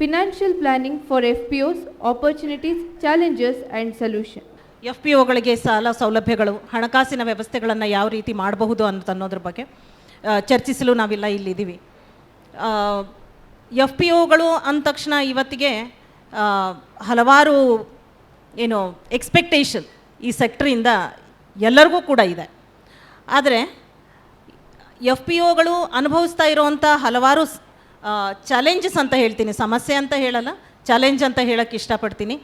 financial F P Os opportunities challenges and solution F P ಓಗಳಿಗೆ ಸಾಲ ಸೌಲಭ್ಯಗಳು, ಹಣಕಾಸಿನ ವ್ಯವಸ್ಥೆಗಳನ್ನು ಯಾವ ರೀತಿ ಮಾಡಬಹುದು ಅಂತ ಅನ್ನೋದ್ರ ಬಗ್ಗೆ ಚರ್ಚಿಸಲು ನಾವೆಲ್ಲ ಇಲ್ಲಿದ್ದೀವಿ. ಎಫ್ ಪಿ ಓಗಳು ಅಂದ ತಕ್ಷಣ ಇವತ್ತಿಗೆ ಹಲವಾರು, ಏನು ಎಕ್ಸ್ಪೆಕ್ಟೇಷನ್ ಈ ಸೆಕ್ಟ್ರಿಂದ ಎಲ್ಲರಿಗೂ ಕೂಡ ಇದೆ. ಆದರೆ ಎಫ್ ಪಿ ಓಗಳು ಅನುಭವಿಸ್ತಾ ಇರೋವಂಥ ಹಲವಾರು ಚಾಲೆಂಜಸ್ ಅಂತ ಹೇಳ್ತೀನಿ. ಸಮಸ್ಯೆ ಅಂತ ಹೇಳಲ್ಲ ಚಾಲೆಂಜ್ ಅಂತ ಹೇಳಕ್ಕೆ ಇಷ್ಟಪಡ್ತೀನಿ.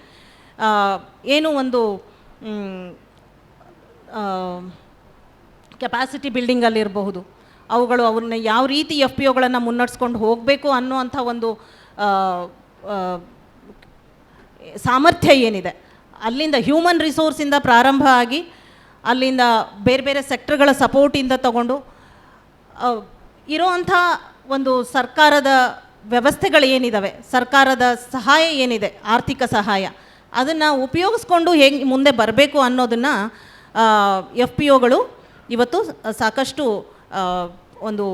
ಏನು ಒಂದು ಕೆಪಾಸಿಟಿ ಬಿಲ್ಡಿಂಗಲ್ಲಿರಬಹುದು ಅವುಗಳು ಅವ್ರನ್ನ ಯಾವ ರೀತಿ ಎಫ್ ಪಿ ಒಗಳನ್ನು ಮುನ್ನಡೆಸ್ಕೊಂಡು ಹೋಗಬೇಕು ಅನ್ನುವಂಥ ಒಂದು ಸಾಮರ್ಥ್ಯ ಏನಿದೆ. ಅಲ್ಲಿಂದ ಹ್ಯೂಮನ್ ರಿಸೋರ್ಸಿಂದ ಪ್ರಾರಂಭ ಆಗಿ, ಅಲ್ಲಿಂದ ಬೇರೆ ಬೇರೆ ಸೆಕ್ಟರ್ಗಳ ಸಪೋರ್ಟಿಂದ ತಗೊಂಡು ಇರೋ ಇರೋವಂಥ ಒಂದು ಸರ್ಕಾರದ ವ್ಯವಸ್ಥೆಗಳು ಏನಿದ್ದಾವೆ ಸರ್ಕಾರದ ಸಹಾಯ ಏನಿದೆ? ಆರ್ಥಿಕ ಸಹಾಯ. ಅದನ್ನು ಉಪಯೋಗಿಸ್ಕೊಂಡು ಹೇಗೆ ಮುಂದೆ ಬರಬೇಕು ಅನ್ನೋದನ್ನು ಎಫ್ ಪಿ ಒಗಳು ಇವತ್ತು ಸಾಕಷ್ಟು ಒಂದು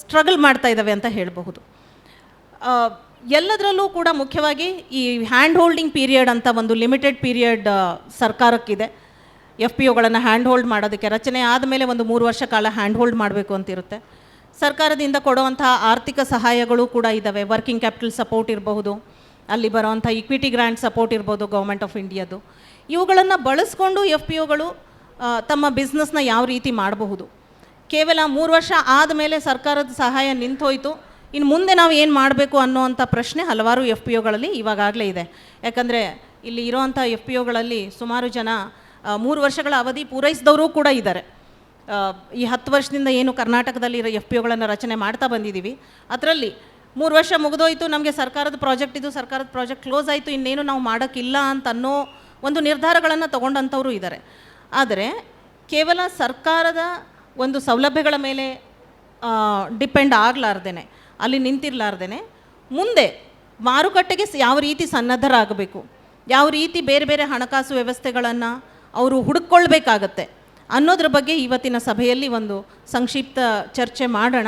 ಸ್ಟ್ರಗಲ್ ಮಾಡ್ತಾ ಇದ್ದಾವೆ ಅಂತ ಹೇಳಬಹುದು. ಎಲ್ಲದರಲ್ಲೂ ಕೂಡ ಮುಖ್ಯವಾಗಿ ಈ ಹ್ಯಾಂಡ್ ಹೋಲ್ಡಿಂಗ್ ಪೀರಿಯಡ್ ಅಂತ ಒಂದು ಲಿಮಿಟೆಡ್ ಪೀರಿಯಡ್ ಸರ್ಕಾರಕ್ಕಿದೆ. ಎಫ್ ಪಿ ಒಗಳನ್ನು ಹ್ಯಾಂಡ್ ಹೋಲ್ಡ್ ಮಾಡೋದಕ್ಕೆ ರಚನೆ ಆದಮೇಲೆ ಒಂದು ಮೂರು ವರ್ಷ ಕಾಲ ಹ್ಯಾಂಡ್ ಹೋಲ್ಡ್ ಮಾಡಬೇಕು ಅಂತಿರುತ್ತೆ ಸರ್ಕಾರದಿಂದ ಕೊಡುವಂತಹ ಆರ್ಥಿಕ ಸಹಾಯಗಳು ಕೂಡ ಇದ್ದಾವೆ ವರ್ಕಿಂಗ್ ಕ್ಯಾಪಿಟಲ್ ಸಪೋರ್ಟ್ ಇರಬಹುದು, ಅಲ್ಲಿ ಬರುವಂಥ ಇಕ್ವಿಟಿ ಗ್ರ್ಯಾಂಟ್ ಸಪೋರ್ಟ್ ಇರ್ಬೋದು ಗೌರ್ಮೆಂಟ್ ಆಫ್ ಇಂಡಿಯಾದು ಇವುಗಳನ್ನು ಬಳಸ್ಕೊಂಡು ಎಫ್ ಪಿ ಒಗಳು ತಮ್ಮ ಬಿಸ್ನೆಸ್ನ ಯಾವ ರೀತಿ ಮಾಡಬಹುದು. ಕೇವಲ ಮೂರು ವರ್ಷ ಆದಮೇಲೆ ಸರ್ಕಾರದ ಸಹಾಯ ನಿಂತೋಯ್ತು. ಇನ್ನು ಮುಂದೆ ನಾವು ಏನು ಮಾಡಬೇಕು ಅನ್ನೋವಂಥ ಪ್ರಶ್ನೆ ಹಲವಾರು ಎಫ್ ಪಿ ಒಗಳಲ್ಲಿ ಇವಾಗಲೇ ಇದೆ. ಯಾಕಂದರೆ ಇಲ್ಲಿ ಇರೋವಂಥ ಎಫ್ ಪಿ ಒಗಳಲ್ಲಿ ಸುಮಾರು ಜನ ಮೂರು ವರ್ಷಗಳ ಅವಧಿ ಪೂರೈಸಿದವರು ಕೂಡ ಇದ್ದಾರೆ. ಈ ಹತ್ತು ವರ್ಷದಿಂದ ಏನು ಕರ್ನಾಟಕದಲ್ಲಿ ಎಫ್ ಪಿ ಒಗಳನ್ನು ರಚನೆ ಮಾಡ್ತಾ ಬಂದಿದ್ದೀವಿ ಅದರಲ್ಲಿ ಮೂರು ವರ್ಷ ಮುಗಿದೋಯ್ತು, ನಮಗೆ ಸರ್ಕಾರದ ಪ್ರಾಜೆಕ್ಟ್ ಇದು, ಸರ್ಕಾರದ ಪ್ರಾಜೆಕ್ಟ್ ಕ್ಲೋಸ್ ಆಯಿತು, ಇನ್ನೇನು ನಾವು ಮಾಡೋಕ್ಕಿಲ್ಲ ಅಂತ ಅನ್ನೋ ಒಂದು ನಿರ್ಧಾರಗಳನ್ನು ತಗೊಂಡಂಥವರು ಇದ್ದಾರೆ ಆದರೆ ಕೇವಲ ಸರ್ಕಾರದ ಒಂದು ಸೌಲಭ್ಯಗಳ ಮೇಲೆ ಡಿಪೆಂಡ್ ಆಗಲಾರ್ದೇನೆ, ಅಲ್ಲಿ ನಿಂತಿರಲಾರ್ದೇನೆ, ಮುಂದೆ ಮಾರುಕಟ್ಟೆಗೆ ಯಾವ ರೀತಿ ಸನ್ನದ್ಧರಾಗಬೇಕು, ಯಾವ ರೀತಿ ಬೇರೆ ಬೇರೆ ಹಣಕಾಸು ವ್ಯವಸ್ಥೆಗಳನ್ನು ಅವರು ಹುಡುಕೊಳ್ಬೇಕಾಗತ್ತೆ ಅನ್ನೋದ್ರ ಬಗ್ಗೆ ಇವತ್ತಿನ ಸಭೆಯಲ್ಲಿ ಒಂದು ಸಂಕ್ಷಿಪ್ತ ಚರ್ಚೆ ಮಾಡೋಣ.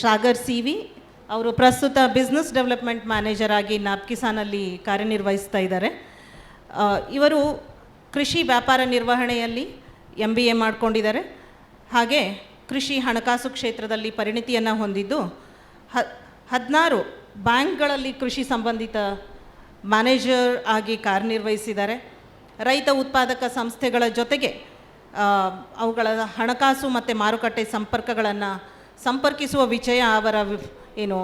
ಸಾಗರ್ ಸಿ ವಿ ಅವರು ಪ್ರಸ್ತುತ ಬಿಸ್ನೆಸ್ ಡೆವಲಪ್ಮೆಂಟ್ ಮ್ಯಾನೇಜರ್ ಆಗಿ ನಾಪ್ಕಿಸಾನಲ್ಲಿ ಕಾರ್ಯನಿರ್ವಹಿಸ್ತಾ ಇದ್ದಾರೆ. ಇವರು ಕೃಷಿ ವ್ಯಾಪಾರ ನಿರ್ವಹಣೆಯಲ್ಲಿ ಎಂ ಬಿ ಎ ಮಾಡ್ಕೊಂಡಿದ್ದಾರೆ. ಹಾಗೆ ಕೃಷಿ ಹಣಕಾಸು ಕ್ಷೇತ್ರದಲ್ಲಿ ಪರಿಣಿತಿಯನ್ನು ಹೊಂದಿದ್ದು, ಹ, ಹದಿನಾರು ಬ್ಯಾಂಕ್ಗಳಲ್ಲಿ ಕೃಷಿ ಸಂಬಂಧಿತ ಮ್ಯಾನೇಜರ್ ಆಗಿ ಕಾರ್ಯನಿರ್ವಹಿಸಿದ್ದಾರೆ. ರೈತ ಉತ್ಪಾದಕ ಸಂಸ್ಥೆಗಳ ಜೊತೆಗೆ ಅವುಗಳ ಹಣಕಾಸು ಮತ್ತು ಮಾರುಕಟ್ಟೆ ಸಂಪರ್ಕಗಳನ್ನು ಸಂಪರ್ಕಿಸುವ ವಿಷಯ ಅವರ ಏನು,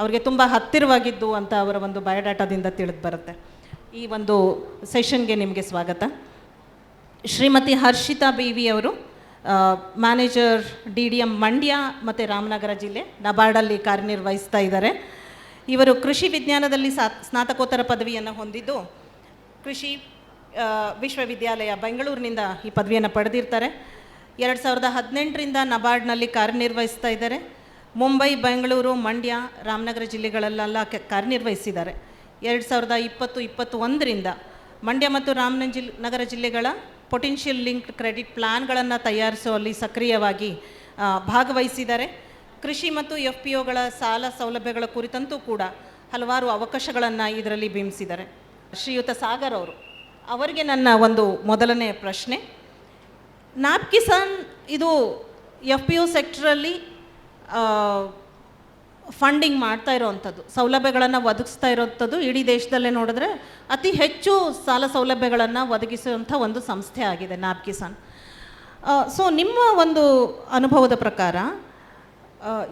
ಅವರಿಗೆ ತುಂಬ ಹತ್ತಿರವಾಗಿದ್ದು ಅಂತ ಅವರ ಒಂದು ಬಯೋಡಾಟಾದಿಂದ ತಿಳಿದು ಬರುತ್ತೆ. ಈ ಒಂದು ಸೆಷನ್ಗೆ ನಿಮಗೆ ಸ್ವಾಗತ. ಶ್ರೀಮತಿ ಹರ್ಷಿತಾ ಬಿ ಅವರು manager D D M Mandya ಮತ್ತು ರಾಮನಗರ ಜಿಲ್ಲೆ ನಬಾರ್ಡಲ್ಲಿ ಕಾರ್ಯನಿರ್ವಹಿಸ್ತಾ ಇದ್ದಾರೆ. ಇವರು ಕೃಷಿ ವಿಜ್ಞಾನದಲ್ಲಿ ಸ್ನಾತಕೋತ್ತರ ಪದವಿಯನ್ನು ಹೊಂದಿದ್ದು, ಕೃಷಿ ವಿಶ್ವವಿದ್ಯಾಲಯ ಬೆಂಗಳೂರಿನಿಂದ ಈ ಪದವಿಯನ್ನು ಪಡೆದಿರ್ತಾರೆ. ಎರಡು ಸಾವಿರದ ಹದಿನೆಂಟರಿಂದ ನಬಾರ್ಡ್ನಲ್ಲಿ ಕಾರ್ಯನಿರ್ವಹಿಸ್ತಾ ಇದ್ದಾರೆ. ಮುಂಬೈ, ಬೆಂಗಳೂರು, ಮಂಡ್ಯ, ರಾಮನಗರ ಜಿಲ್ಲೆಗಳಲ್ಲೆಲ್ಲ ಕಾರ್ಯನಿರ್ವಹಿಸಿದ್ದಾರೆ. ಎರಡು ಸಾವಿರದ ಇಪ್ಪತ್ತು ಇಪ್ಪತ್ತು ಒಂದರಿಂದ ಮಂಡ್ಯ ಮತ್ತು ರಾಮನ ಜಿಲ್, ನಗರ ಜಿಲ್ಲೆಗಳ ಪೊಟೆನ್ಷಿಯಲ್ ಲಿಂಕ್ಡ್ ಕ್ರೆಡಿಟ್ ಪ್ಲಾನ್ಗಳನ್ನು ತಯಾರಿಸುವಲ್ಲಿ ಸಕ್ರಿಯವಾಗಿ ಭಾಗವಹಿಸಿದ್ದಾರೆ. ಕೃಷಿ ಮತ್ತು ಎಫ್ ಪಿ ಒಗಳ ಸಾಲ ಸೌಲಭ್ಯಗಳ ಕುರಿತಂತೂ ಕೂಡ ಹಲವಾರು ಅವಕಾಶಗಳನ್ನು ಇದರಲ್ಲಿ ಬಿಂಬಿಸಿದ್ದಾರೆ. ಶ್ರೀಯುತ ಸಾಗರ್ ಅವರು. ಅವರಿಗೆ ನನ್ನ ಒಂದು ಮೊದಲನೇ ಪ್ರಶ್ನೆ. ನಾಪ್ ಕಿಸಾನ್ ಇದು ಎಫ್ ಪಿ ಯು ಸೆಕ್ಟ್ರಲ್ಲಿ ಫಂಡಿಂಗ್ ಮಾಡ್ತಾ ಇರೋವಂಥದ್ದು ಸೌಲಭ್ಯಗಳನ್ನು ಒದಗಿಸ್ತಾ ಇರೋವಂಥದ್ದು ಇಡೀ ದೇಶದಲ್ಲೇ ನೋಡಿದ್ರೆ ಅತಿ ಹೆಚ್ಚು ಸಾಲ ಸೌಲಭ್ಯಗಳನ್ನು ಒದಗಿಸುವಂಥ ಒಂದು ಸಂಸ್ಥೆ ಆಗಿದೆ ನಾಪ್ ಕಿಸಾನ್ ಸೊ ನಿಮ್ಮ ಒಂದು ಅನುಭವದ ಪ್ರಕಾರ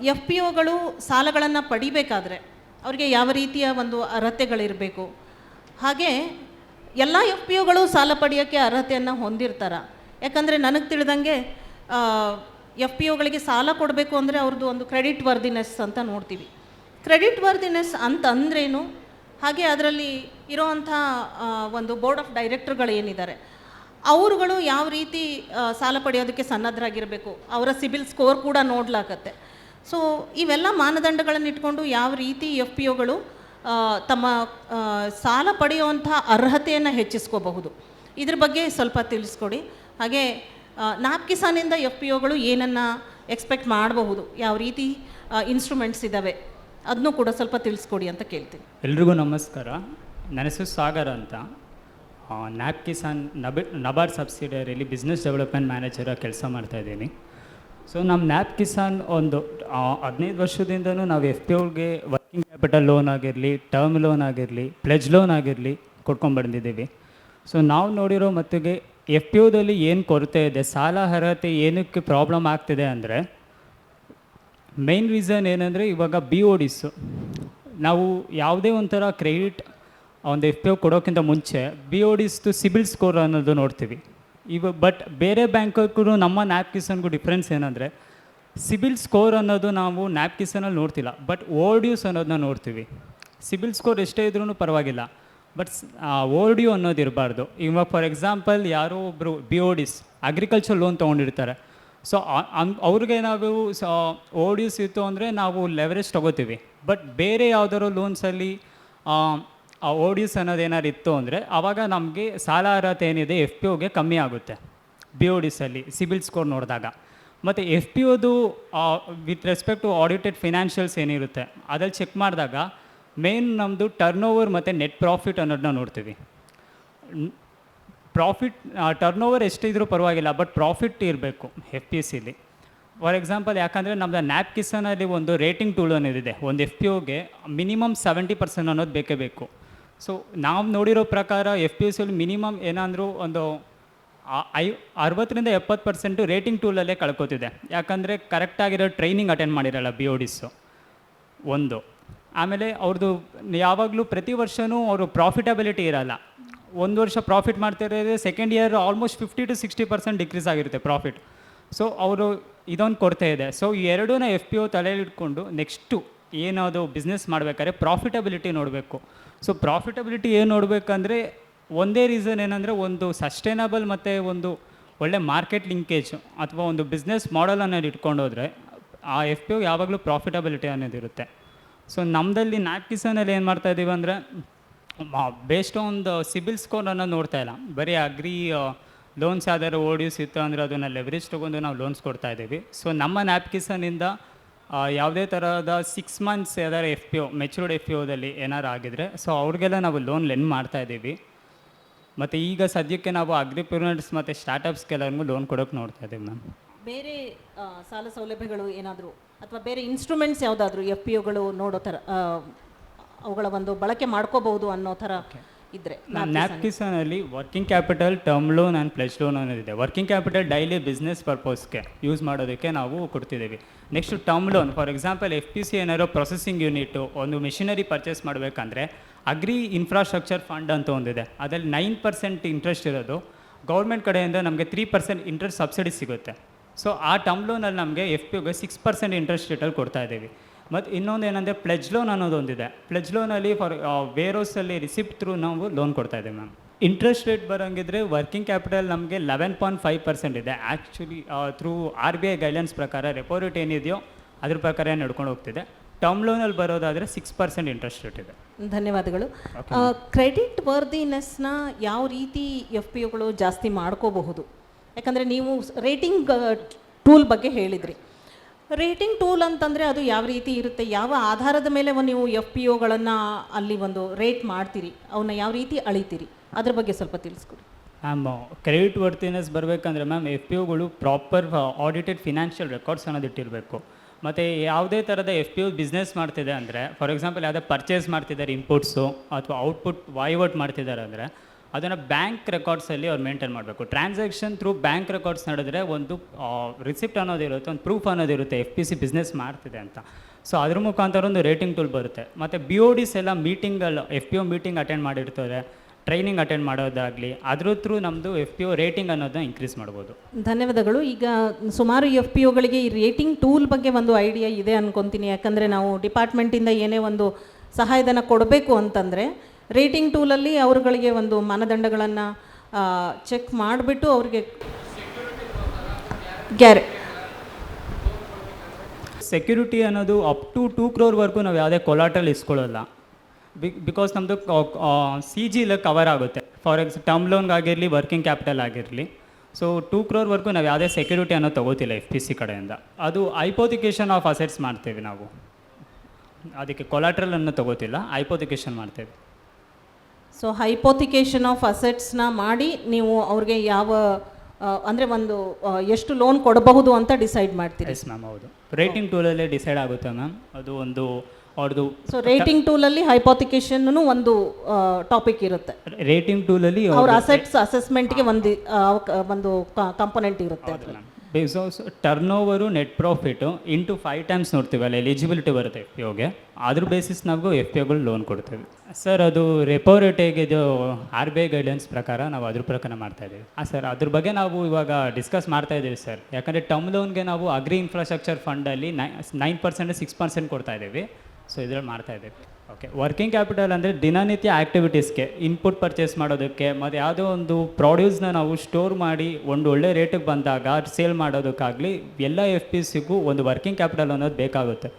ಎಫ್ ಪಿ ಒಗಳು ಸಾಲಗಳನ್ನು ಪಡಿಬೇಕಾದ್ರೆ ಅವರಿಗೆ ಯಾವ ರೀತಿಯ ಒಂದು ಅರ್ಹತೆಗಳಿರಬೇಕು? ಹಾಗೆ ಎಲ್ಲ ಎಫ್ ಪಿ ಒಗಳು ಸಾಲ ಪಡೆಯೋಕ್ಕೆ ಅರ್ಹತೆಯನ್ನು ಹೊಂದಿರ್ತಾರೆ. ಯಾಕಂದರೆ ನನಗೆ ತಿಳಿದಂಗೆ ಎಫ್ ಪಿ ಒಗಳಿಗೆ ಸಾಲ ಕೊಡಬೇಕು ಅಂದರೆ ಅವ್ರದ್ದು ಒಂದು ಕ್ರೆಡಿಟ್ ವರ್ದಿನೆಸ್ ಅಂತ ನೋಡ್ತೀವಿ. ಕ್ರೆಡಿಟ್ ವರ್ದಿನೆಸ್ ಅಂತ ಅಂದ್ರೇನು? ಹಾಗೆ ಅದರಲ್ಲಿ ಇರೋವಂಥ ಒಂದು ಬೋರ್ಡ್ ಆಫ್ ಡೈರೆಕ್ಟರ್ಗಳು ಏನಿದ್ದಾರೆ ಅವರುಗಳು ಯಾವ ರೀತಿ ಸಾಲ ಪಡೆಯೋದಕ್ಕೆ ಸನ್ನದ್ಧರಾಗಿರಬೇಕು ಅವರ ಸಿಬಿಲ್ ಸ್ಕೋರ್ ಕೂಡ ನೋಡ್ಲಾಗತ್ತೆ ಸೊ ಇವೆಲ್ಲ ಮಾನದಂಡಗಳನ್ನು ಇಟ್ಕೊಂಡು ಯಾವ ರೀತಿ ಎಫ್ ಪಿ ಒಗಳು ತಮ್ಮ ಸಾಲ ಪಡೆಯುವಂಥ ಅರ್ಹತೆಯನ್ನು ಹೆಚ್ಚಿಸ್ಕೋಬಹುದು. ಇದ್ರ ಬಗ್ಗೆ ಸ್ವಲ್ಪ ತಿಳಿಸ್ಕೊಡಿ. ಹಾಗೆ ನಾಪ್ ಕಿಸಾನಿಂದ ಎಫ್ ಪಿ ಒಗಳು ಏನನ್ನು ಎಕ್ಸ್ಪೆಕ್ಟ್ ಮಾಡಬಹುದು, ಯಾವ ರೀತಿ ಇನ್ಸ್ಟ್ರೂಮೆಂಟ್ಸ್ ಇದ್ದಾವೆ ಅದನ್ನೂ ಕೂಡ ಸ್ವಲ್ಪ ತಿಳಿಸ್ಕೊಡಿ ಅಂತ ಕೇಳ್ತೀನಿ. ಎಲ್ರಿಗೂ ನಮಸ್ಕಾರ. ನನ್ನ ಹೆಸರು ಸಾಗರ ಅಂತ. ನ್ಯಾಪ್ ಕಿಸಾನ್ ನಬಿ, ನಬಾರ್ಡ್ ಸಬ್ಸಿಡಿಯರಿಯಲ್ಲಿ ಬಿಸ್ನೆಸ್ ಡೆವಲಪ್ಮೆಂಟ್ ಮ್ಯಾನೇಜರ್ ಕೆಲಸ ಮಾಡ್ತಾಯಿದ್ದೀನಿ ಸೊ ನಮ್ಮ ನ್ಯಾಪ್ ಕಿಸಾನ್ ಒಂದು ಹದಿನೈದು ವರ್ಷದಿಂದನೂ ನಾವು ಎಫ್ ಪಿ ಅವ್ರಿಗೆ ವರ್ಕಿಂಗ್ ಕ್ಯಾಪಿಟಲ್ ಲೋನ್ ಆಗಿರಲಿ ಟರ್ಮ್ ಲೋನ್ ಆಗಿರಲಿ ಪ್ಲೆಜ್ ಲೋನ್ ಆಗಿರಲಿ ಕೊಡ್ಕೊಂಡ್ಬಂದಿದ್ದೀವಿ ಸೊ ನಾವು ನೋಡಿರೋ ಮತ್ತಿಗೆ ಎಫ್ ಪಿ ಯುದಲ್ಲಿ ಏನು ಕೊರತೆ ಇದೆ, ಸಾಲ ಅರ್ಹತೆ ಏನಕ್ಕೆ ಪ್ರಾಬ್ಲಮ್ ಆಗ್ತಿದೆ ಅಂದರೆ ಮೇನ್ ರೀಸನ್ ಏನಂದರೆ ಇವಾಗ ಬಿ ಒ ಡಿಸು ನಾವು ಯಾವುದೇ ಒಂಥರ ಕ್ರೆಡಿಟ್ ಒಂದು ಎಫ್ ಪಿ ಓ ಕೊಡೋಕ್ಕಿಂತ ಮುಂಚೆ ಬಿ ಒ ಡಿಸ್ದು ಸಿಬಿಲ್ ಸ್ಕೋರ್ ಅನ್ನೋದು ನೋಡ್ತೀವಿ. ಇವ ಬಟ್ ಬೇರೆ ಬ್ಯಾಂಕ್ಗೂ ನಮ್ಮ ನ್ಯಾಪ್ಕಿಸನ್ಗೂ ಡಿಫ್ರೆನ್ಸ್ ಏನಂದರೆ ಸಿಬಿಲ್ ಸ್ಕೋರ್ ಅನ್ನೋದು ನಾವು ನ್ಯಾಪ್ಕಿಸನಲ್ಲಿ ನೋಡ್ತಿಲ್ಲ ಬಟ್ ಓರ್ಡ್ಯೂಸ್ ಅನ್ನೋದನ್ನ ನೋಡ್ತೀವಿ. ಸಿಬಿಲ್ ಸ್ಕೋರ್ ಎಷ್ಟೇ ಇದ್ರೂ ಪರವಾಗಿಲ್ಲ ಬಟ್ ಓರ್ಡ್ಯೂ ಅನ್ನೋದು ಇರಬಾರ್ದು. ಇವಾಗ ಫಾರ್ ಎಕ್ಸಾಂಪಲ್ ಯಾರೋ ಒಬ್ಬರು ಬಿ ಓ ಡಿಸ್ ಅಗ್ರಿಕಲ್ಚರ್ ಲೋನ್ ತೊಗೊಂಡಿರ್ತಾರೆ. ಸೊ ಅವ್ರಿಗೆ ನಾವು, ಸ ಯೂಸ್ ಇತ್ತು ಅಂದರೆ ನಾವು ಲೆವರೇಜ್ ತೊಗೋತೀವಿ. ಬಟ್ ಬೇರೆ ಯಾವುದಾದ್ರು ಲೋನ್ಸಲ್ಲಿ ಆ ಓಡಿಸ್ ಅನ್ನೋದು ಏನಾದ್ರು ಇತ್ತು ಅಂದರೆ ಆವಾಗ ನಮಗೆ ಸಾಲ ಅರ್ಹತೆ ಏನಿದೆ ಎಫ್ ಪಿ ಓಗೆ ಕಮ್ಮಿ ಆಗುತ್ತೆ. ಬಿ ಓ ಡಿಸಲ್ಲಿ ಸಿಬಿಲ್ ಸ್ಕೋರ್ ನೋಡಿದಾಗ. ಮತ್ತು F P ಒದು with respect to audited financials ಏನಿರುತ್ತೆ, ಅದ್ರಲ್ಲಿ ಚೆಕ್ ಮಾಡಿದಾಗ ಮೇನ್ ನಮ್ಮದು ಟರ್ನ್ ಓವರ್ ಮತ್ತು ನೆಟ್ ಪ್ರಾಫಿಟ್ ಅನ್ನೋದನ್ನ ನೋಡ್ತೀವಿ. ಪ್ರಾಫಿಟ್ ಟರ್ನ್ ಓವರ್ ಎಷ್ಟಿದ್ರೂ ಪರವಾಗಿಲ್ಲ ಬಟ್ ಪ್ರಾಫಿಟ್ ಇರಬೇಕು ಎಫ್ ಪಿ ಸಿಲಿ ಫಾರ್ ಎಕ್ಸಾಂಪಲ್ ಯಾಕಂದರೆ ನಮ್ಮದು ನ್ಯಾಪ್ ಕಿಸನಲ್ಲಿ ಒಂದು ರೇಟಿಂಗ್ ಟೂಲ್ ಅನ್ನೋದಿದೆ, ಒಂದು ಎಫ್ ಪಿ ಒಗೆ ಮಿನಿಮಮ್ ಸೆವೆಂಟಿ ಪರ್ಸೆಂಟ್ ಅನ್ನೋದು ಬೇಕೇ ಬೇಕು. ಸೊ ನಾವು ನೋಡಿರೋ ಪ್ರಕಾರ ಎಫ್ ಪಿ ಯು ಸಿಲಿ ಮಿನಿಮಮ್ ಏನಾದರೂ ಒಂದು ಐ ಅರವತ್ತರಿಂದ ಎಪ್ಪತ್ತು ಪರ್ಸೆಂಟು ರೇಟಿಂಗ್ ಟೂಲಲ್ಲೇ ಕಳ್ಕೊತಿದೆ. ಯಾಕಂದರೆ ಕರೆಕ್ಟಾಗಿರೋ ಟ್ರೈನಿಂಗ್ ಅಟೆಂಡ್ ಮಾಡಿರಲ್ಲ ಬಿ ಒ ಡಿಸು ಒಂದು. ಆಮೇಲೆ ಅವ್ರದ್ದು ಯಾವಾಗಲೂ ಪ್ರತಿ ವರ್ಷವೂ ಅವರು ಪ್ರಾಫಿಟಬಿಲಿಟಿ ಇರಲ್ಲ. ಒಂದು ವರ್ಷ profit ಮಾಡ್ತಿರೋದ್ರೆ second year almost fifty to sixty percent decrease ಆಗಿರುತ್ತೆ ಪ್ರಾಫಿಟ್ ಸೊ ಅವರು ಇದೊಂದು ಕೊರತೆ ಇದೆ. ಸೊ ಈ ಎಫ್ ಪಿ ಒ ತಲೆಯಲ್ಲಿ ಇಟ್ಕೊಂಡು ನೆಕ್ಸ್ಟು ಏನಾದರೂ ಬಿಸ್ನೆಸ್ ಮಾಡಬೇಕಾದ್ರೆ ಪ್ರಾಫಿಟಬಿಲಿಟಿ ನೋಡಬೇಕು. ಸೊ ಪ್ರಾಫಿಟಬಿಲಿಟಿ ಏನು ನೋಡಬೇಕಂದ್ರೆ ಒಂದೇ ರೀಸನ್ ಏನಂದರೆ ಒಂದು ಸಸ್ಟೈನಬಲ್ ಮತ್ತು ಒಂದು ಒಳ್ಳೆ ಮಾರ್ಕೆಟ್ ಲಿಂಕೇಜ್ ಅಥವಾ ಒಂದು ಬಿಸ್ನೆಸ್ ಮಾಡೆಲ್ ಅನ್ನೋದು ಇಟ್ಕೊಂಡೋದ್ರೆ ಆ ಎಫ್ ಪಿ ಒ ಯಾವಾಗಲೂ ಪ್ರಾಫಿಟಬಿಲಿಟಿ ಅನ್ನೋದಿರುತ್ತೆ ಸೊ ನಮ್ಮದಲ್ಲಿ ನ್ಯಾಪ್ಕಿಸನಲ್ಲಿ ಏನು ಮಾಡ್ತಾ ಇದ್ದೀವಿ ಅಂದರೆ ಬೇಸ್ಡ್ ಒಂದು ಸಿಬಿಲ್ ಸ್ಕೋರ್ ಅನ್ನೋದು ನೋಡ್ತಾ ಇಲ್ಲ. ಬರೀ ಅಗ್ರಿ ಲೋನ್ಸ್ ಯಾವ್ದಾದ್ರು ಓಡ್ಯೂಸ್ ಇತ್ತು ಅಂದರೆ ಅದನ್ನು ಲೆವರೇಜ್ ತೊಗೊಂಡು ನಾವು ಲೋನ್ಸ್ ಕೊಡ್ತಾ ಇದ್ದೀವಿ ಸೊ ನಮ್ಮ ನ್ಯಾಪ್ಕಿಸನಿಂದ ಯಾವುದೇ ಥರದ ಸಿಕ್ಸ್ ಮಂತ್ಸ್ ಯಾವ್ದಾರು F P O matured F P ಒದಲ್ಲಿ ಏನಾರು ಆಗಿದ್ರೆ ಸೊ ಅವ್ರಿಗೆಲ್ಲ ನಾವು ಲೋನ್ ಲೆನ್ ಮಾಡ್ತಾ ಇದ್ದೀವಿ ಮತ್ತು ಈಗ ಸದ್ಯಕ್ಕೆ ನಾವು ಅಗ್ರಿಪ್ಯೂರ್ಸ್ ಮತ್ತು ಸ್ಟಾರ್ಟಪ್ಸ್ಗೆಲ್ಲರಿಗೂ ಲೋನ್ ಕೊಡೋಕೆ ನೋಡ್ತಾ ಇದ್ದೀವಿ ಮ್ಯಾಮ್ ಬೇರೆ ಸಾಲ ಸೌಲಭ್ಯಗಳು ಏನಾದರೂ ಅಥವಾ ಬೇರೆ ಇನ್ಸ್ಟ್ರೂಮೆಂಟ್ಸ್ ಯಾವುದಾದ್ರೂ ಎಫ್ ಪಿ ಒಗಳು ನೋಡೋ ಥರ ಅವುಗಳ ಒಂದು ಬಳಕೆ ಮಾಡ್ಕೋಬಹುದು ಅನ್ನೋ ಥರ ಇದ್ರೆ ನ್ಯಾಪ್ಕಿಸನಲ್ಲಿ working capital term loan and plus loan ಅನ್ನೋದಿದೆ. Working capital daily business ಪರ್ಪಸ್ಗೆ ಯೂಸ್ ಮಾಡೋದಕ್ಕೆ ನಾವು ಕೊಡ್ತಿದ್ದೀವಿ. Next term loan for example F P C ಏನಾರೋ processing unit ಒಂದು ಮಿಷಿನರಿ ಪರ್ಚೇಸ್ ಮಾಡಬೇಕಂದ್ರೆ ಅಗ್ರಿ ಇನ್ಫ್ರಾಸ್ಟ್ರಕ್ಚರ್ ಫಂಡ್ ಅಂತ ಒಂದಿದೆ. ಅದರಲ್ಲಿ ನೈನ್ ಪರ್ಸೆಂಟ್ ಇಂಟ್ರೆಸ್ಟ್ ಇರೋದು. ಗೌರ್ಮೆಂಟ್ ಕಡೆಯಿಂದ ನಮಗೆ ತ್ರೀ ಪರ್ಸೆಂಟ್ ಇಂಟ್ರೆಸ್ಟ್ ಸಬ್ಸಿಡಿ ಸಿಗುತ್ತೆ. ಸೊ ಆ ಟರ್ಮ್ ಲೋನಲ್ಲಿ ನಮಗೆ F P six percent interest ರೇಟಲ್ಲಿ ಕೊಡ್ತಾ ಇದ್ದೀವಿ. ಮತ್ತು ಇನ್ನೊಂದು ಏನಂದರೆ ಪ್ಲೆಜ್ ಲೋನ್ ಅನ್ನೋದೊಂದಿದೆ ಪ್ಲೆಜ್ ಲೋನಲ್ಲಿ ಫಾರ್ ವೇರೋಸಲ್ಲಿ ರಿಸಿಪ್ಟ್ ಥ್ರೂ ನಾವು ಲೋನ್ ಕೊಡ್ತಾ ಇದ್ದೀವಿ ಮ್ಯಾಮ್ ಇಂಟ್ರೆಸ್ಟ್ ರೇಟ್ ಬರೋಂಗಿದ್ರೆ ವರ್ಕಿಂಗ್ ಕ್ಯಾಪಿಟಲ್ ನಮಗೆ ಲೆವೆನ್ ಪಾಯಿಂಟ್ ಫೈವ್ ಪರ್ಸೆಂಟ್ ಇದೆ. Actually through R B I guidelines ಪ್ರಕಾರ ರೆಪೋ ರೇಟ್ ಏನಿದೆಯೋ ಅದ್ರ ಪ್ರಕಾರ ನಡ್ಕೊಂಡು ಹೋಗ್ತಿದೆ. ಟರ್ಮ್ ಲೋನಲ್ಲಿ ಬರೋದಾದರೆ ಸಿಕ್ಸ್ ಪರ್ಸೆಂಟ್ ಇಂಟ್ರೆಸ್ಟ್ ರೇಟ್ ಇದೆ. ಧನ್ಯವಾದಗಳು. ಕ್ರೆಡಿಟ್ ವರ್ದಿನೆಸ್ನ ಯಾವ ರೀತಿ ಎಫ್ ಪಿ ಒಗಳು ಜಾಸ್ತಿ ಮಾಡ್ಕೋಬಹುದು? ಯಾಕಂದರೆ ನೀವು ರೇಟಿಂಗ್ ಟೂಲ್ ಬಗ್ಗೆ ಹೇಳಿದ್ರಿ. ರೇಟಿಂಗ್ ಟೂಲ್ ಅಂತಂದರೆ ಅದು ಯಾವ ರೀತಿ ಇರುತ್ತೆ, ಯಾವ ಆಧಾರದ ಮೇಲೆ ನೀವು ಎಫ್ ಪಿ ಒಗಳನ್ನು ಅಲ್ಲಿ ಒಂದು ರೇಟ್ ಮಾಡ್ತೀರಿ ಅವನ್ನ ಯಾವ ರೀತಿ ಅಳಿತೀರಿ, ಅದ್ರ ಬಗ್ಗೆ ಸ್ವಲ್ಪ ತಿಳಿಸ್ಕೊಡಿ. ಮ್ಯಾಮ್, ಕ್ರೆಡಿಟ್ ವರ್ತಿನೆಸ್ ಬರಬೇಕಂದ್ರೆ ಮ್ಯಾಮ್, ಎಫ್ ಪಿ ಒಗಳು ಪ್ರಾಪರ್ ಆಡಿಟೆಡ್ ಫಿನಾನ್ಷಿಯಲ್ ರೆಕಾರ್ಡ್ಸ್ ಅನ್ನೋದು ಇಟ್ಟಿರಬೇಕು. ಮತ್ತು ಯಾವುದೇ ಥರದ ಎಫ್ ಪಿ ಒ ಬಿಸ್ನೆಸ್ ಮಾಡ್ತಿದೆ ಅಂದರೆ ಫಾರ್ ಎಕ್ಸಾಂಪಲ್ ಯಾವುದೇ ಪರ್ಚೇಸ್ ಮಾಡ್ತಿದ್ದಾರೆ ಇನ್ಪುಟ್ಸು ಅಥವಾ ಔಟ್ಪುಟ್ ವಾಯ್ವರ್ಟ್ ಮಾಡ್ತಿದ್ದಾರೆ ಅಂದರೆ ಅದನ್ನು ಬ್ಯಾಂಕ್ ರೆಕಾರ್ಡ್ಸಲ್ಲಿ ಅವ್ರು ಮೇಂಟೈನ್ ಮಾಡಬೇಕು. ಟ್ರಾನ್ಸಾಕ್ಷನ್ ಥ್ರೂ ಬ್ಯಾಂಕ್ ರೆಕಾರ್ಡ್ಸ್ ನಡೆದ್ರೆ ಒಂದು ರಿಸಿಪ್ಟ್ ಅನ್ನೋದಿರುತ್ತೆ ಒಂದು ಪ್ರೂಫ್ ಅನ್ನೋದಿರುತ್ತೆ ಎಫ್ ಪಿ ಸಿ ಬಿಸ್ನೆಸ್ ಮಾಡ್ತಿದೆ ಅಂತ. ಸೊ ಅದ್ರ ಮುಖಾಂತರ ಒಂದು ರೇಟಿಂಗ್ ಟೂಲ್ ಬರುತ್ತೆ. ಮತ್ತು ಬಿ ಒ ಡಿಸ್ ಎಲ್ಲ ಮೀಟಿಂಗಲ್ಲಿ F P O meeting attend ಮಾಡಿರ್ತಾರೆ ಟ್ರೈನಿಂಗ್ ಅಟೆಂಡ್ ಮಾಡೋದಾಗಲಿ, ಅದ್ರ ಥ್ರೂ ನಮ್ಮದು ಎಫ್ ಪಿ ಒ ರೇಟಿಂಗ್ ಅನ್ನೋದನ್ನ ಇನ್ಕ್ರೀಸ್ ಮಾಡ್ಬೋದು. ಧನ್ಯವಾದಗಳು. ಈಗ ಸುಮಾರು ಎಫ್ ಪಿ ಒಗಳಿಗೆ ಈ ರೇಟಿಂಗ್ ಟೂಲ್ ಬಗ್ಗೆ ಒಂದು ಐಡಿಯಾ ಇದೆ ಅನ್ಕೊತೀನಿ. ಯಾಕಂದರೆ ನಾವು ಡಿಪಾರ್ಟ್ಮೆಂಟಿಂದ ಏನೇ ಒಂದು ಸಹಾಯಧನ ಕೊಡಬೇಕು ಅಂತಂದರೆ ರೇಟಿಂಗ್ ಟೂಲಲ್ಲಿ ಅವರುಗಳಿಗೆ ಒಂದು ಮಾನದಂಡಗಳನ್ನು ಚೆಕ್ ಮಾಡಿಬಿಟ್ಟು ಅವ್ರಿಗೆ ಗ್ಯಾರೆ. ಸೆಕ್ಯೂರಿಟಿ ಅನ್ನೋದು ಅಪ್ ಟು ಟೂ ಕ್ರೋರ್ವರೆಗೂ ನಾವು ಯಾವುದೇ ಕೊಲಾಟ್ರಲ್ ಇಸ್ಕೊಳ್ಳೋಲ್ಲ. ಬಿ ಬಿಕಾಸ್ ನಮ್ಮದು ಸಿ ಜಿಲ ಕವರ್ ಆಗುತ್ತೆ. ಫಾರ್ ಎಕ್ಸ್ ಟರ್ಮ್ ಲೋನ್ಗಾಗಿರಲಿ ವರ್ಕಿಂಗ್ ಕ್ಯಾಪಿಟಲ್ ಆಗಿರಲಿ. ಸೊ ಟೂ ಕ್ರೋರ್ವರೆಗೂ ನಾವು ಯಾವುದೇ ಸೆಕ್ಯೂರಿಟಿ ಅನ್ನೋ ತೊಗೋತಿಲ್ಲ ಎಫ್ ಪಿ ಸಿ ಕಡೆಯಿಂದ. ಅದು ಐಪೋತಿಕೇಶನ್ ಆಫ್ ಅಸೆಟ್ಸ್ ಮಾಡ್ತೇವೆ ನಾವು. ಅದಕ್ಕೆ ಕೊಲಾಟ್ರಲನ್ನು ತಗೋತಿಲ್ಲ ಐಪೋತಿಕೇಶನ್ ಮಾಡ್ತೇವೆ. ಸೊ ಹೈಪೋಥಿಕೇಶನ್ ಆಫ್ ಅಸೆಟ್ಸ್ನ ಮಾಡಿ ನೀವು ಅವ್ರಿಗೆ ಯಾವ ಅಂದರೆ ಒಂದು ಎಷ್ಟು ಲೋನ್ ಕೊಡಬಹುದು ಅಂತ ಡಿಸೈಡ್ ಮಾಡ್ತೀರಿ. ಎಸ್ ಮ್ಯಾಮ್ ಹೌದು. ರೇಟಿಂಗ್ ಟೂಲಲ್ಲೇ ಡಿಸೈಡ್ ಆಗುತ್ತೆ ಮ್ಯಾಮ್ ಅದು ಒಂದು ಅವ್ರದ್ದು ಸೊ ರೇಟಿಂಗ್ ಟೂಲಲ್ಲಿ ಹೈಪೋಥಿಕೇಶನ್ನು ಒಂದು ಟಾಪಿಕ್ ಇರುತ್ತೆ. ರೇಟಿಂಗ್ ಟೂಲಲ್ಲಿ ಅವ್ರ ಅಸೆಟ್ಸ್ ಅಸೆಸ್ಮೆಂಟ್ಗೆ ಒಂದು ಒಂದು ಕಂಪೋನೆಂಟ್ ಇರುತ್ತೆ. ಅದ್ರಲ್ಲಿ. Basis turnover net profit into five times ನೋಡ್ತೀವಿ ಅಲ್ಲಿ ಎಲಿಜಿಬಿಲಿಟಿ ಬರುತ್ತೆ ಎಫ್ ಪಿ ಒಗೆ ಅದ್ರ ಬೇಸಿಸ್ ನಾವು ಎಫ್ ಪಿ ಒಗಳು ಲೋನ್ ಕೊಡ್ತೇವೆ. ಸರ್ ಅದು ರೆಪೋ ರೇಟ್ ಇದು ಆರ್ ಬಿ ಐ ಗೈಡ್ಲೈನ್ಸ್ ಪ್ರಕಾರ ನಾವು ಅದ್ರ ಪ್ರಕಾರ ಮಾಡ್ತಾ ಇದ್ದೀವಿ ಹಾಂ ಸರ್ ಅದ್ರ ಬಗ್ಗೆ ನಾವು ಇವಾಗ ಡಿಸ್ಕಸ್ ಮಾಡ್ತಾ ಇದ್ದೀವಿ ಸರ್ ಯಾಕಂದರೆ ಟರ್ಮ್ ಲೋನ್ಗೆ ನಾವು ಅಗ್ರಿ ಇನ್ಫ್ರಾಸ್ಟ್ರಕ್ಚರ್ ಫಂಡಲ್ಲಿ ನೈ ನೈನ್ ಪರ್ಸೆಂಟ್ ಸಿಕ್ಸ್ ಪರ್ಸೆಂಟ್ ಕೊಡ್ತಾ ಇದ್ದೀವಿ ಸೊ ಇದ್ರಲ್ಲಿ ಮಾಡ್ತಾ ಇದ್ದೀವಿ ಓಕೆ ವರ್ಕಿಂಗ್ ಕ್ಯಾಪಿಟಲ್ ಅಂದರೆ ದಿನನಿತ್ಯ ಆ್ಯಕ್ಟಿವಿಟೀಸ್ಗೆ ಇನ್ಪುಟ್ ಪರ್ಚೇಸ್ ಮಾಡೋದಕ್ಕೆ, ಮತ್ತು ಯಾವುದೋ ಒಂದು ಪ್ರಾಡ್ಯೂಸ್ನ ನಾವು ಸ್ಟೋರ್ ಮಾಡಿ ಒಂದು ಒಳ್ಳೆ ರೇಟಿಗೆ ಬಂದಾಗ ಸೇಲ್ ಮಾಡೋದಕ್ಕಾಗಲಿ ಎಲ್ಲ ಎಫ್ ಪಿ ಸಿಗೂ ಒಂದು ವರ್ಕಿಂಗ್ ಕ್ಯಾಪಿಟಲ್ ಅನ್ನೋದು ಬೇಕಾಗುತ್ತೆ.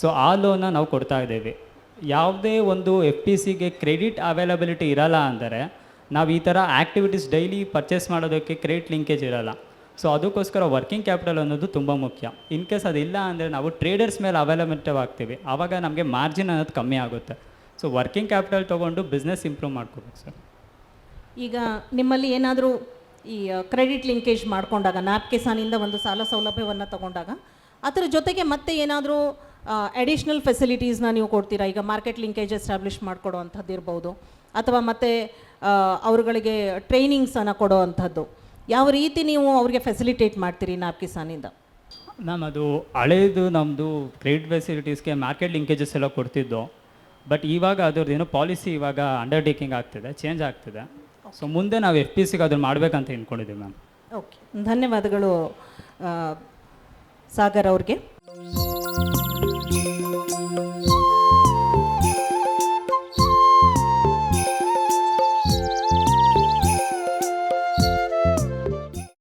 ಸೊ ಆ ಲೋನ ನಾವು ಕೊಡ್ತಾ ಇದ್ದೀವಿ. ಯಾವುದೇ ಒಂದು ಎಫ್ ಪಿ ಸಿಗೆ ಕ್ರೆಡಿಟ್ ಅವೈಲಬಿಲಿಟಿ ಇರಲ್ಲ ಅಂದರೆ, ನಾವು ಈ ಥರ ಆ್ಯಕ್ಟಿವಿಟೀಸ್ ಡೈಲಿ ಪರ್ಚೇಸ್ ಮಾಡೋದಕ್ಕೆ ಕ್ರೆಡಿಟ್ ಲಿಂಕೇಜ್ ಇರಲ್ಲ. ಸೊ ಅದಕ್ಕೋಸ್ಕರ ವರ್ಕಿಂಗ್ ಕ್ಯಾಪಿಟಲ್ ಅನ್ನೋದು ತುಂಬ ಮುಖ್ಯ. ಇನ್ ಕೇಸ್ ಅದಿಲ್ಲ ಅಂದರೆ ನಾವು ಟ್ರೇಡರ್ಸ್ ಮೇಲೆ ಅವೈಲಬಿಲಿಟಿವ್ ಆಗ್ತೀವಿ. ಆವಾಗ ನಮಗೆ ಮಾರ್ಜಿನ್ ಅನ್ನೋದು ಕಮ್ಮಿ ಆಗುತ್ತೆ. ಸೊ ವರ್ಕಿಂಗ್ ಕ್ಯಾಪಿಟಲ್ ತೊಗೊಂಡು ಬಿಸ್ನೆಸ್ ಇಂಪ್ರೂವ್ ಮಾಡ್ಕೋಬೇಕು ಸರ್ ಈಗ ನಿಮ್ಮಲ್ಲಿ ಏನಾದರೂ ಈ ಕ್ರೆಡಿಟ್ ಲಿಂಕೇಜ್ ಮಾಡಿಕೊಂಡಾಗ ನ್ಯಾಪ್ ಕಿಸಾನಿಂದ ಒಂದು ಸಾಲ ಸೌಲಭ್ಯವನ್ನು ತಗೊಂಡಾಗ, ಅದರ ಜೊತೆಗೆ ಮತ್ತೆ ಏನಾದರೂ ಅಡಿಷ್ನಲ್ ಫೆಸಿಲಿಟೀಸ್ನ ನೀವು ಕೊಡ್ತೀರಾ? ಈಗ ಮಾರ್ಕೆಟ್ ಲಿಂಕೇಜ್ ಎಸ್ಟಾಬ್ಲಿಷ್ ಮಾಡಿಕೊಡೋ ಅಂಥದ್ದು ಇರ್ಬೋದು ಅಥವಾ ಮತ್ತೆ ಅವ್ರುಗಳಿಗೆ ಟ್ರೈನಿಂಗ್ಸನ್ನು ಕೊಡೋ ಅಂಥದ್ದು. ಯಾವ ರೀತಿ ನೀವು ಅವ್ರಿಗೆ ಫೆಸಿಲಿಟೇಟ್ ಮಾಡ್ತೀರಿ ನಾಬ್ ಕಿಸಾನಿಂದ? ಮ್ಯಾಮ್ ಅದು ಹಳೇದು ನಮ್ಮದು ಕ್ರೆಡಿಟ್ ಫೆಸಿಲಿಟೀಸ್ಗೆ ಮಾರ್ಕೆಟ್ ಲಿಂಕೇಜಸ್ ಎಲ್ಲ ಕೊಡ್ತಿದ್ದು. ಬಟ್ ಇವಾಗ ಅದ್ರದ್ದು ಏನೋ ಪಾಲಿಸಿ ಇವಾಗ ಅಂಡರ್ಟೇಕಿಂಗ್ ಆಗ್ತಿದೆ ಚೇಂಜ್ ಆಗ್ತಿದೆ. ಸೊ ಮುಂದೆ ನಾವು ಎಫ್ ಪಿ ಸಿಗೆ ಅದನ್ನು ಮಾಡಬೇಕಂತ ಅಂದ್ಕೊಂಡಿದ್ದೀವಿ ಮ್ಯಾಮ್ ಓಕೆ ಧನ್ಯವಾದಗಳು ಸಾಗರ್ ಅವ್ರಿಗೆ.